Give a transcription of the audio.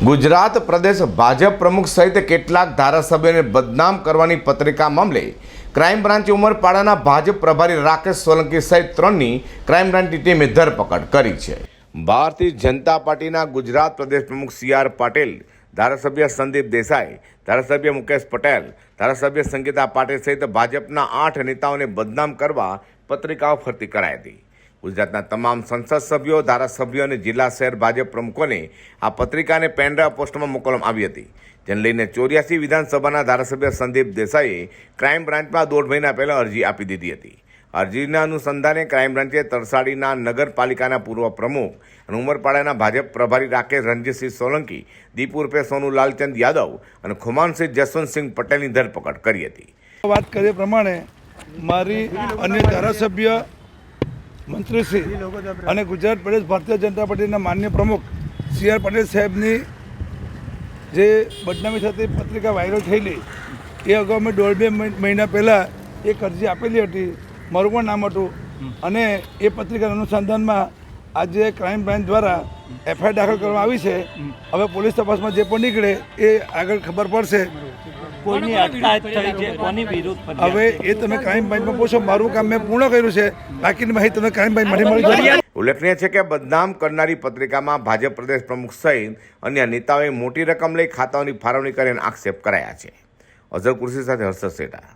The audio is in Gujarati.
ગુજરાત પ્રદેશ ભાજપ પ્રમુખ સહિત કેટલાક ધારાસભ્યોને બદનામ કરવાની પત્રિકા મામલે ક્રાઇમ બ્રાન્ચ ઉમરપાડાના ભાજપ પ્રભારી રાકેશ સોલંકી સહિત ત્રણની ક્રાઇમ બ્રાન્ચની ટીમે ધરપકડ કરી છે. ભારતીય જનતા પાર્ટીના ગુજરાત પ્રદેશ પ્રમુખ સી આર પાટીલ, ધારાસભ્ય સંદીપ દેસાઈ, ધારાસભ્ય મુકેશ પટેલ, ધારાસભ્ય સંગીતા પાટીલ સહિત ભાજપના આઠ નેતાઓને બદનામ કરવા પત્રિકાઓ ફરતી કરાઈ હતી. ગુજરાતના તમામ સંસદ સભ્યો, ધારાસભ્યો અને જિલ્લા શહેર ભાજપ પ્રમુખોને આ પત્રિકાને પેનડ્રાઈવ પોસ્ટમાં મોકલવામાં આવી હતી. જેને લઈને ચોર્યાસી વિધાનસભાના ધારાસભ્ય સંદીપ દેસાઈએ ક્રાઇમ બ્રાન્ચમાં દોઢ મહિના પહેલાં અરજી આપી દીધી હતી. અરજીના અનુસંધાને ક્રાઇમ બ્રાન્ચે તરસાડીના નગરપાલિકાના પૂર્વ પ્રમુખ અને ઉમરપાડાના ભાજપ પ્રભારી રાકેશ રણજીતસિંહ સોલંકી, દીપ ઉર્ફે સોનુ લાલચંદ યાદવ અને ખુમાનસિંહ જસવંતસિંહ પટેલની ધરપકડ કરી હતી. વાત કરીએ પ્રમાણે મારી અન્ય ધારાસભ્ય મંત્રીશ્રી અને ગુજરાત પ્રદેશ ભારતીય જનતા પાર્ટીના માન્ય પ્રમુખ સી આર પટેલ સાહેબની જે બદનામી થતી પત્રિકા વાયરલ થયેલી એ અગાઉ મેં દોઢ બે મહિના પહેલાં એક અરજી આપેલી હતી. મારું પણ નામ હતું. અને એ પત્રિકાના અનુસંધાનમાં આજે ક્રાઇમ બ્રાન્ચ દ્વારા એફઆઈઆર દાખલ કરવામાં આવી છે. હવે પોલીસ તપાસમાં જે પણ નીકળે એ આગળ ખબર પડશે. કોઈની અટકાયત થઈ છે કોની વિરુદ્ધ હવે એ તમે ક્રાઇમ બ્રાન્ચમાં પૂછો મારું કામ મેં પૂર્ણ કર્યું છે. બાકીની માહિતી તમે ક્રાઇમ બ્રાન્ચમાંથી મળી જશે. ઉલ્લેખનીય છે કે બદનામ કરનારી પત્રિકામાં ભાજપ પ્રદેશ પ્રમુખ સહિત અન્ય નેતાઓએ મોટી રકમ લઈ ખાતાઓની ફાળવણી કરીને આક્ષેપ કરાયા છે. અઝર કુર્સી સાથે હર્ષદ સેઠા